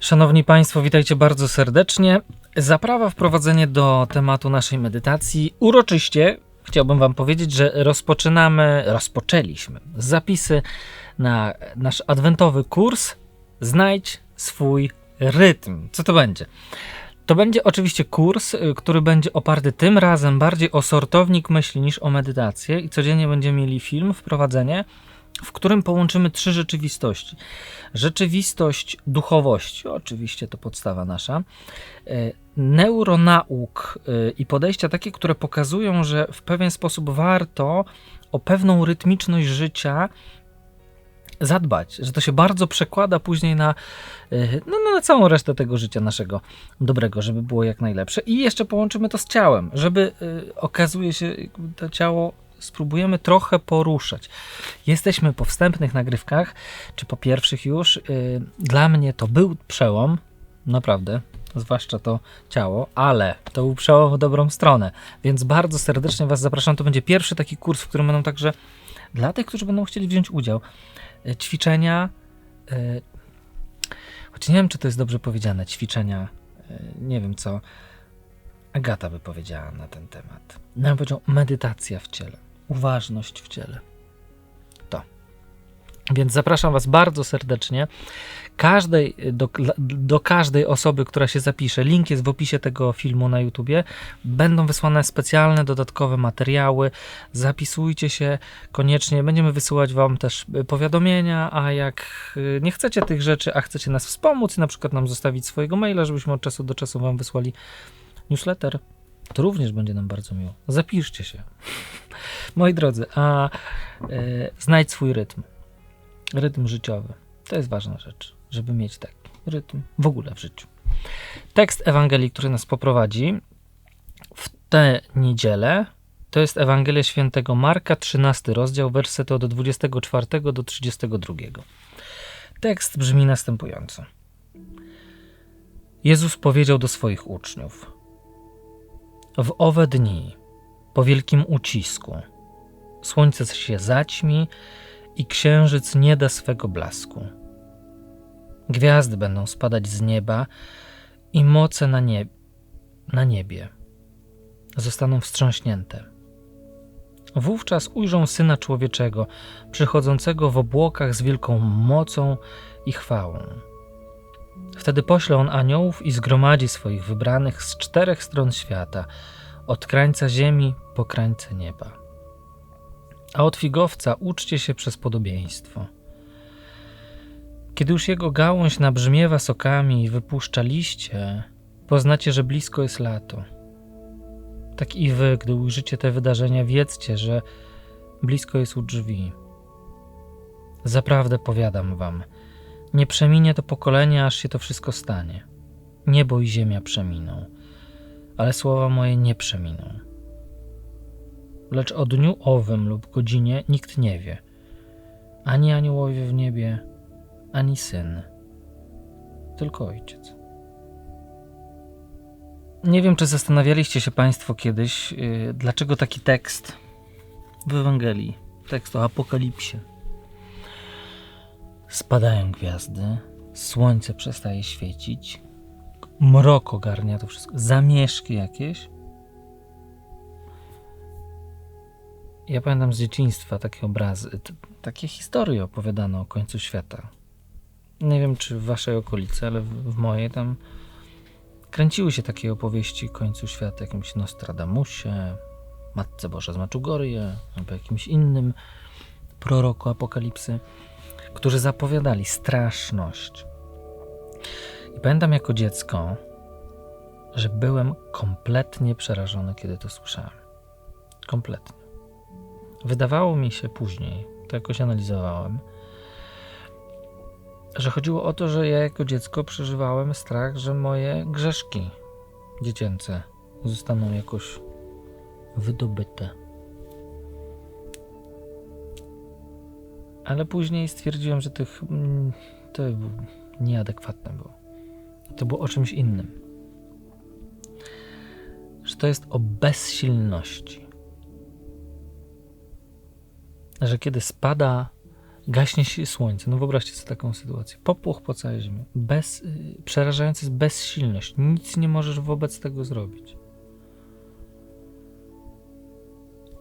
Szanowni Państwo, witajcie bardzo serdecznie. Zaprawa wprowadzenie do tematu naszej medytacji. Uroczyście chciałbym Wam powiedzieć, że rozpoczynamy, rozpoczęliśmy zapisy na nasz adwentowy kurs Znajdź swój rytm. Co to będzie? To będzie oczywiście kurs, y, który będzie oparty tym razem bardziej o sortownik myśli niż o medytację i codziennie będziemy mieli film, wprowadzenie, w którym połączymy trzy rzeczywistości. Rzeczywistość duchowości, oczywiście to podstawa nasza, y, neuronauk y, i podejścia takie, które pokazują, że w pewien sposób warto o pewną rytmiczność życia zadbać, że to się bardzo przekłada później na, y, no, no, na całą resztę tego życia naszego dobrego, żeby było jak najlepsze. I jeszcze połączymy to z ciałem, żeby okazuje się, to ciało spróbujemy trochę poruszać. Jesteśmy po wstępnych nagrywkach, czy po pierwszych już. Y, Dla mnie to był przełom, naprawdę, zwłaszcza to ciało, ale to był przełom w dobrą stronę, więc bardzo serdecznie Was zapraszam. To będzie pierwszy taki kurs, w którym będą także dla tych, którzy będą chcieli wziąć udział, y, ćwiczenia, y, choć nie wiem, czy to jest dobrze powiedziane, ćwiczenia, nie wiem co, Agata by powiedziała na ten temat. Bym powiedział medytacja w ciele, uważność w ciele. To. Więc zapraszam Was bardzo serdecznie. Każdej, do, do każdej osoby, która się zapisze, link jest w opisie tego filmu na YouTubie, będą wysłane specjalne, dodatkowe materiały. Zapisujcie się koniecznie. Będziemy wysyłać Wam też powiadomienia, a jak y, nie chcecie tych rzeczy, a chcecie nas wspomóc na przykład nam zostawić swojego maila, żebyśmy od czasu do czasu Wam wysłali newsletter, to również będzie nam bardzo miło. Zapiszcie się. Moi drodzy, a e, znajdź swój rytm. Rytm życiowy. To jest ważna rzecz, żeby mieć taki rytm w ogóle w życiu. Tekst Ewangelii, który nas poprowadzi w tę niedzielę, to jest Ewangelia Świętego Marka, 13 rozdział, wersety od 24 do 32. Tekst brzmi następująco. Jezus powiedział do swoich uczniów: W owe dni, po wielkim ucisku, słońce się zaćmi i księżyc nie da swego blasku. Gwiazdy będą spadać z nieba i moce na, nie na niebie zostaną wstrząśnięte. Wówczas ujrzą Syna Człowieczego, przychodzącego w obłokach z wielką mocą i chwałą. Wtedy pośle on aniołów i zgromadzi swoich wybranych z czterech stron świata, od krańca ziemi po krańce nieba. A od figowca uczcie się przez podobieństwo. Kiedy już jego gałąź nabrzmiewa sokami i wypuszcza liście, poznacie, że blisko jest lato. Tak i wy, gdy ujrzycie te wydarzenia, wiedzcie, że blisko jest u drzwi. Zaprawdę powiadam wam, nie przeminie to pokolenie, aż się to wszystko stanie. Niebo i ziemia przeminą, ale słowa moje nie przeminą. Lecz o dniu owym lub godzinie nikt nie wie, ani aniołowie w niebie, ani syn, tylko ojciec. Nie wiem, czy zastanawialiście się Państwo kiedyś, yy, dlaczego taki tekst w Ewangelii, tekst o apokalipsie. Spadają gwiazdy, słońce przestaje świecić, mrok ogarnia to wszystko, zamieszki jakieś. Ja pamiętam z dzieciństwa takie obrazy, takie historie opowiadane o końcu świata. Nie wiem, czy w waszej okolicy, ale w, mojej tam kręciły się takie opowieści o końcu świata, jakimś Nostradamusie, Matce Boże z Maczugorje, albo jakimś innym proroku apokalipsy, którzy zapowiadali straszność. I pamiętam jako dziecko, że byłem kompletnie przerażony, kiedy to słyszałem. Kompletnie. Wydawało mi się później, to jakoś analizowałem, że chodziło o to, że ja jako dziecko przeżywałem strach, że moje grzeszki dziecięce zostaną jakoś wydobyte. Ale później stwierdziłem, że tych, mm, to nieadekwatne było. To było o czymś innym. Że to jest o bezsilności. Że kiedy spada gaśnie się słońce. No wyobraźcie sobie taką sytuację. Popłoch po całej ziemi. Bez, yy, przerażająca jest bezsilność. Nic nie możesz wobec tego zrobić.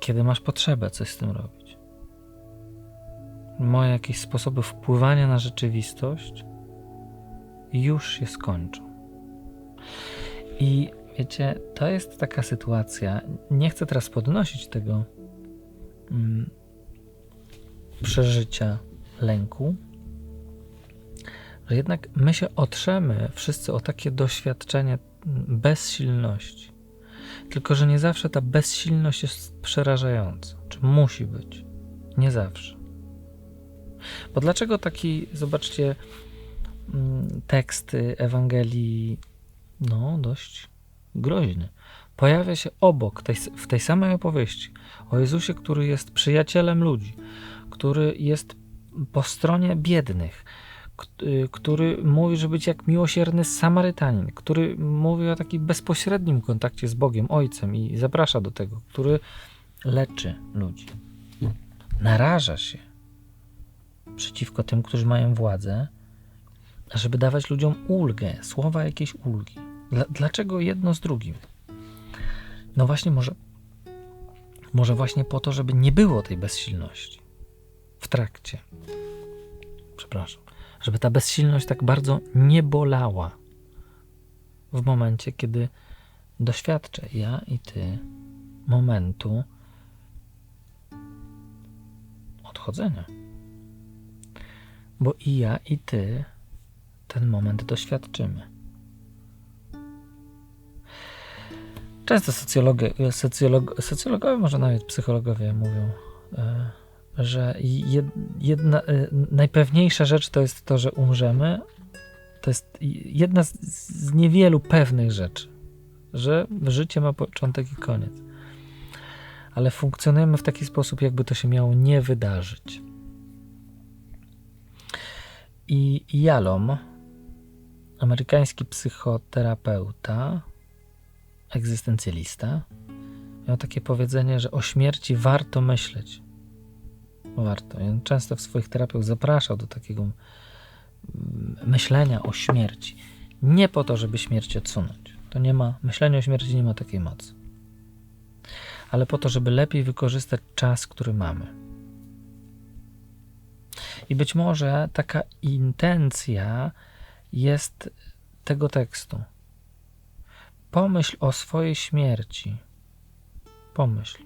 Kiedy masz potrzebę coś z tym robić. Moje jakieś sposoby wpływania na rzeczywistość już się skończą. I wiecie, to jest taka sytuacja. Nie chcę teraz podnosić tego mm, przeżycia lęku, że jednak my się otrzemy wszyscy o takie doświadczenie bezsilności. Tylko, że nie zawsze ta bezsilność jest przerażająca, czy musi być. Nie zawsze. Bo dlaczego taki, zobaczcie, mm, teksty Ewangelii, no, dość groźny, pojawia się obok, tej, w tej samej opowieści o Jezusie, który jest przyjacielem ludzi, który jest po stronie biednych, y, który mówi, że być jak miłosierny Samarytanin, który mówi o takim bezpośrednim kontakcie z Bogiem, Ojcem i zaprasza do tego, który leczy ludzi. Naraża się przeciwko tym, którzy mają władzę, żeby dawać ludziom ulgę, słowa jakieś ulgi. Dlaczego jedno z drugim? No właśnie, może, może właśnie po to, żeby nie było tej bezsilności w trakcie. Przepraszam. Żeby ta bezsilność tak bardzo nie bolała w momencie, kiedy doświadczę ja i ty momentu odchodzenia. Bo i ja, i ty ten moment doświadczymy. Często socjologowie, socjolog, socjologowie, może nawet psychologowie mówią, e, że jedna, e, najpewniejsza rzecz to jest to, że umrzemy. To jest jedna z, z niewielu pewnych rzeczy, że życie ma początek i koniec. Ale funkcjonujemy w taki sposób, jakby to się miało nie wydarzyć. I Jalom, amerykański psychoterapeuta, egzystencjalista, miał takie powiedzenie, że o śmierci warto myśleć. Warto. On często w swoich terapiach zapraszał do takiego mm, myślenia o śmierci. Nie po to, żeby śmierć odsunąć. To nie ma, myślenie o śmierci nie ma takiej mocy. Ale po to, żeby lepiej wykorzystać czas, który mamy. I być może taka intencja jest tego tekstu. Pomyśl o swojej śmierci. Pomyśl.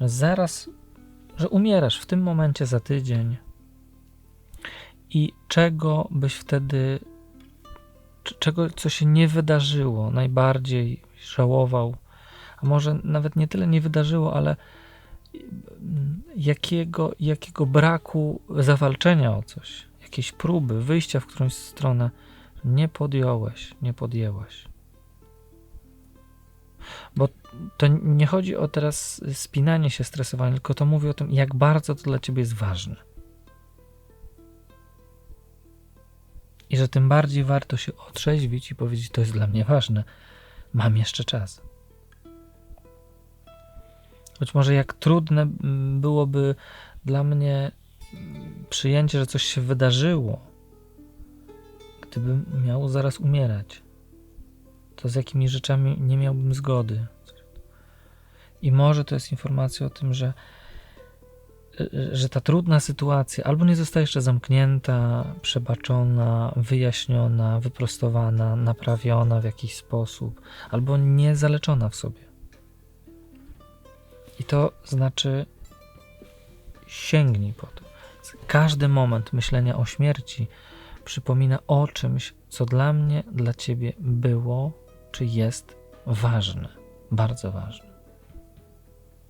Zaraz, że umierasz w tym momencie za tydzień i czego byś wtedy, czego, co się nie wydarzyło, najbardziej żałował, a może nawet nie tyle nie wydarzyło, ale jakiego, jakiego braku zawalczenia o coś, jakiejś próby, wyjścia w którąś stronę nie podjąłeś, nie podjęłaś. Bo to nie chodzi o teraz spinanie się, stresowanie, tylko to mówi o tym, jak bardzo to dla ciebie jest ważne. I że tym bardziej warto się otrzeźwić i powiedzieć: To jest dla mnie ważne, mam jeszcze czas. Być może jak trudne byłoby dla mnie przyjęcie, że coś się wydarzyło, gdybym miał zaraz umierać, to z jakimi rzeczami nie miałbym zgody. I może to jest informacja o tym, że, że ta trudna sytuacja albo nie zostaje jeszcze zamknięta, przebaczona, wyjaśniona, wyprostowana, naprawiona w jakiś sposób, albo nie zaleczona w sobie. I to znaczy sięgnij po to. Każdy moment myślenia o śmierci przypomina o czymś, co dla mnie, dla ciebie było czy jest ważne, bardzo ważne.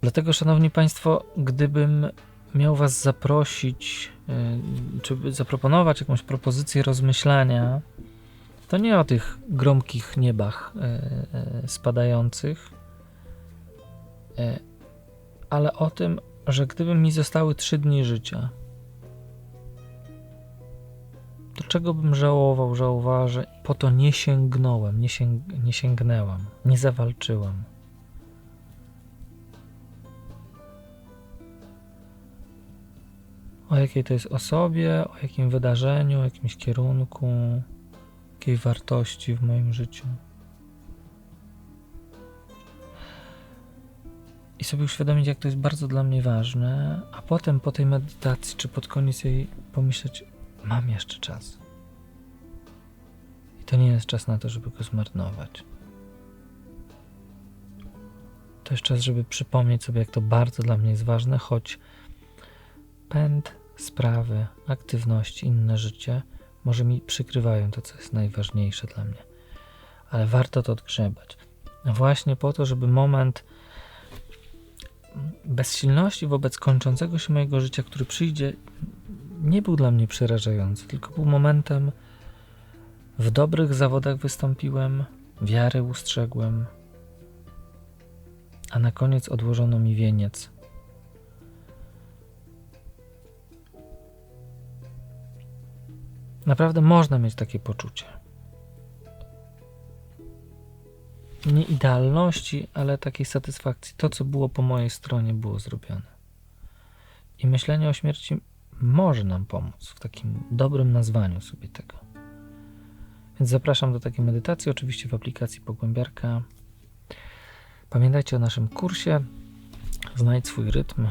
Dlatego, szanowni państwo, gdybym miał was zaprosić, y, czy zaproponować jakąś propozycję rozmyślania, to nie o tych gromkich niebach y, y, spadających, ale o tym, że gdyby mi zostały trzy dni życia, to czego bym żałował, żałowała, że po to nie sięgnąłem, nie, sięg nie sięgnęłam, nie zawalczyłam. O jakiej to jest osobie, o jakim wydarzeniu, o jakimś kierunku, jakiej wartości w moim życiu. I sobie uświadomić, jak to jest bardzo dla mnie ważne, a potem po tej medytacji, czy pod koniec jej pomyśleć, mam jeszcze czas. I to nie jest czas na to, żeby go zmarnować. To jest czas, żeby przypomnieć sobie, jak to bardzo dla mnie jest ważne, choć pęd, sprawy, aktywności, inne życie może mi przykrywają to, co jest najważniejsze dla mnie. Ale warto to odgrzebać. Właśnie po to, żeby moment bezsilności wobec kończącego się mojego życia, który przyjdzie, nie był dla mnie przerażający, tylko był momentem w dobrych zawodach wystąpiłem, wiary ustrzegłem, a na koniec odłożono mi wieniec. Naprawdę można mieć takie poczucie. Nie idealności, ale takiej satysfakcji. To, co było po mojej stronie, było zrobione. I myślenie o śmierci może nam pomóc w takim dobrym nazwaniu sobie tego. Więc zapraszam do takiej medytacji, oczywiście w aplikacji Pogłębiarka. Pamiętajcie o naszym kursie Znajdź swój rytm.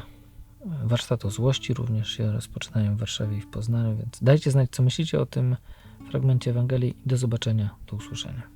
Warsztat o złości również się rozpoczynają w Warszawie i w Poznaniu, więc dajcie znać, co myślicie o tym fragmencie Ewangelii do zobaczenia, do usłyszenia.